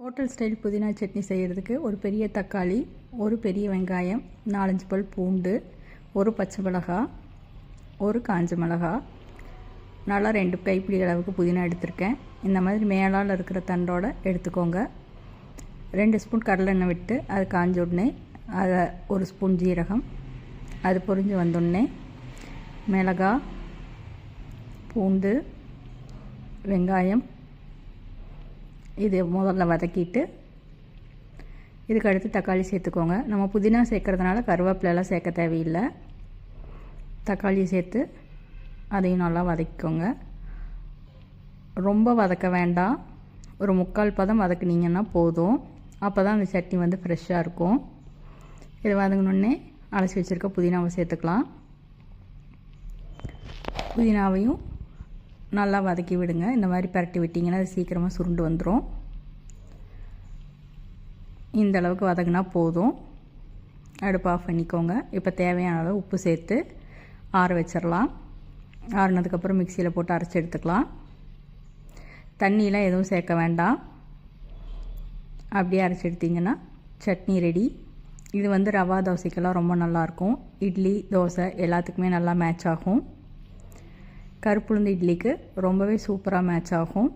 Hotel style புதினா சட்னி செய்கிறதுக்கு ஒரு பெரிய தக்காளி ஒரு பெரிய வெங்காயம் நாலஞ்சு பல் பூண்டு ஒரு பச்சை மிளகாய் ஒரு காஞ்ச மிளகாய் நல்லா ரெண்டு கைப்பிடி அளவுக்கு புதினா எடுத்திருக்கேன். இந்த மாதிரி மேலால் இருக்கிற தண்டோட எடுத்துக்கோங்க. ரெண்டு ஸ்பூன் கடலெண்ணெய் விட்டு அது காஞ்ச உடனே அதை ஒரு ஸ்பூன் ஜீரகம். அது பொரிஞ்சு வந்தோடனே மிளகாய் பூண்டு வெங்காயம் இது முதல்ல வதக்கிட்டு இதுக்கு அடுத்து தக்காளி சேர்த்துக்கோங்க. நம்ம புதினா சேர்க்குறதுனால கருவேப்பிலெல்லாம் சேர்க்க தேவையில்லை. தக்காளி சேர்த்து அதையும் நல்லா வதக்கிக்கோங்க. ரொம்ப வதக்க வேண்டாம். ஒரு முக்கால் பதம் வதக்குனீங்கன்னா போதும். அப்போ தான் அந்த சட்னி வந்து ஃப்ரெஷ்ஷாக இருக்கும். இது வதங்கினோடனே அலசி வச்சுருக்க புதினாவை சேர்த்துக்கலாம். புதினாவையும் நல்லா வதக்கி விடுங்க. இந்த மாதிரி பரட்டி விட்டிங்கன்னா அது சீக்கிரமாக சுருண்டு வந்துடும் இந்த அளவுக்கு வதங்கினா போதும். அடுப்பு ஆஃப் பண்ணிக்கோங்க. இப்போ தேவையான அளவு உப்பு சேர்த்து ஆற வச்சிடலாம் ஆறுனதுக்கப்புறம் மிக்சியில் போட்டு அரைச்சி எடுத்துக்கலாம். தண்ணியெலாம் எதுவும் சேர்க்க வேண்டாம். அப்படியே அரைச்சி எடுத்திங்கன்னா சட்னி ரெடி இது வந்து ரவா தோசைக்கெல்லாம் ரொம்ப நல்லாயிருக்கும் இட்லி தோசை எல்லாத்துக்குமே நல்லா மேட்ச் ஆகும். கருப்புளுந்து இட்லிக்கு ரொம்பவே சூப்பராக மேட்ச் ஆகும்.